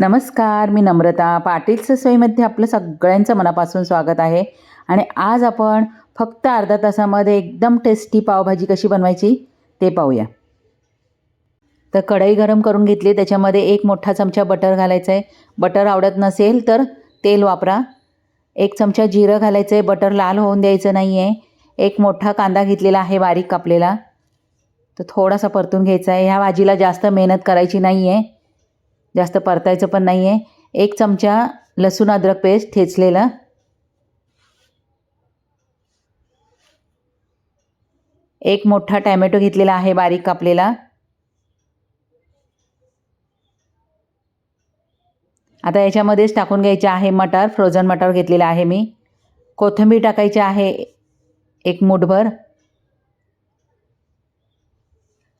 नमस्कार मी नम्रता. पाटीलचं सोयीमध्ये आपलं सगळ्यांचं मनापासून स्वागत आहे. आणि आज आपण फक्त अर्धा तासामध्ये एकदम टेस्टी पावभाजी कशी बनवायची ते पाहूया. तर कढई गरम करून घेतली त्याच्यामध्ये एक मोठा चमचा बटर घालायचं आहे बटर आवडत नसेल तर तेल वापरा. एक चमचा जिरं घालायचं आहे बटर लाल होऊन द्यायचं नाही आहे एक मोठा कांदा घेतलेला आहे बारीक कापलेला. तर थोडासा परतून घ्यायचा आहे. ह्या भाजीला जास्त मेहनत करायची नाही आहे जास्त परतायचं पण नाही आहे एक चमचा लसूण अद्रक पेस्ट ठेचलेला. एक मोठा टॅमॅटो घेतलेला आहे बारीक कापलेला. आता याच्यामध्येच टाकून घ्यायचे आहे मटार फ्रोझन मटार घेतलेला आहे मी. कोथिंबीर टाकायची आहे एक मुठभर.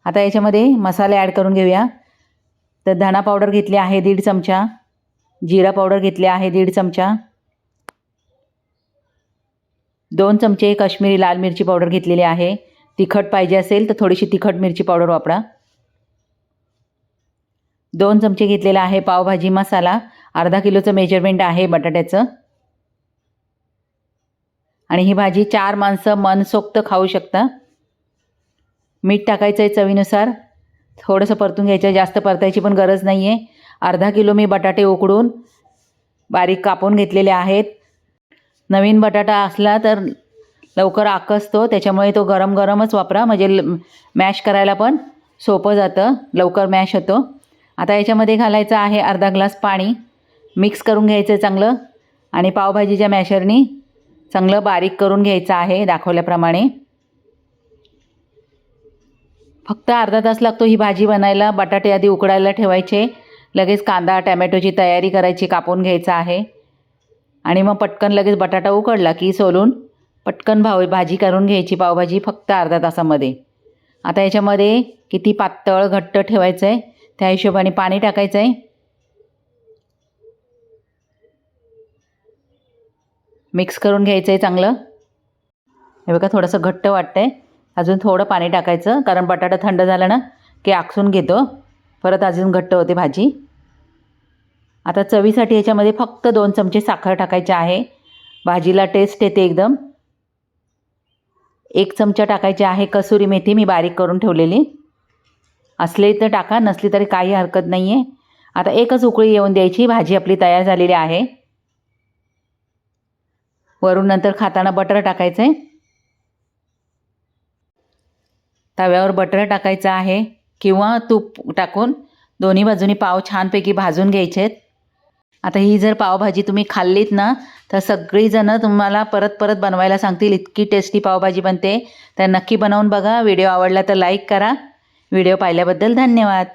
आता याच्यामध्ये मसाले ॲड करून घेऊया. तर धणा पावडर घेतली आहे दीड चमचा. जिरा पावडर घेतली आहे दीड चमचा. दोन चमचे काश्मीरी लाल मिरची पावडर घेतलेली आहे. तिखट पाहिजे असेल तर थोडीशी तिखट मिरची पावडर वापरा. दोन चमचे घेतलेला आहे पावभाजी मसाला. अर्धा किलोचं मेजरमेंट आहे बटाट्याचं. आणि ही भाजी चार माणसं मनसोक्त खाऊ शकता. मीठ टाकायचं आहे चवीनुसार. थोडंसं परतून घ्यायचं जास्त परतायची पण गरज नाही आहे अर्धा किलो मी बटाटे उकडून बारीक कापून घेतलेले आहेत. नवीन बटाटा असला तर लवकर आकसतो त्याच्यामुळे तो गरम गरमच वापरा. म्हणजे मॅश करायला पण सोपं जातं. लवकर मॅश होतो. आता याच्यामध्ये घालायचं आहे अर्धा ग्लास पाणी. मिक्स करून घ्यायचं चांगलं. आणि पावभाजीच्या मॅशरनी चांगलं बारीक करून घ्यायचं आहे दाखवल्याप्रमाणे. फक्त अर्धा तास लागतो ही भाजी बनायला बटाटे आधी उकडायला ठेवायचे लगेच कांदा टॅमॅटोची तयारी करायची कापून घ्यायचं आहे. आणि मग पटकन लगेच बटाटा उकडला की सोलून पटकन भाव भाजी करून घ्यायची पावभाजी फक्त अर्धा तासामध्ये. आता याच्यामध्ये किती पातळ घट्ट ठेवायचं आहे त्या हिशोबाने पाणी टाकायचं आहे मिक्स करून घ्यायचं आहे चांगलं. हे बघा थोडंसं घट्ट वाटतं आहे अजून थोडं पाणी टाकायचं कारण बटाटा थंड झाला ना की आखसून घेतो. परत अजून घट्ट होते भाजी. आता चवीसाठी याच्यामध्ये फक्त दोन चमचे साखर टाकायचे आहे. भाजीला टेस्ट येते एकदम. एक चमचा टाकायची आहे कसुरी मेथी मी बारीक करून ठेवलेली. असले तर टाका नसली तरी काही हरकत नाही आहे आता एकच उकळी येऊन द्यायची भाजी आपली तयार झालेली आहे. वरून नंतर खाताना बटर टाकायचं आहे तव्यावर बटर टाकायचं आहे किंवा तूप टाकून दोन्ही बाजूनी पाव छानपैकी भाजून घ्यायचे आहेत आता ही जर पावभाजी तुम्ही खाल्लीत ना तर सगळीजणं तुम्हाला परत परत बनवायला सांगतील इतकी टेस्टी पावभाजी बनते. तर नक्की बनवून बघा व्हिडिओ आवडला तर लाईक करा. व्हिडिओ पाहिल्याबद्दल धन्यवाद.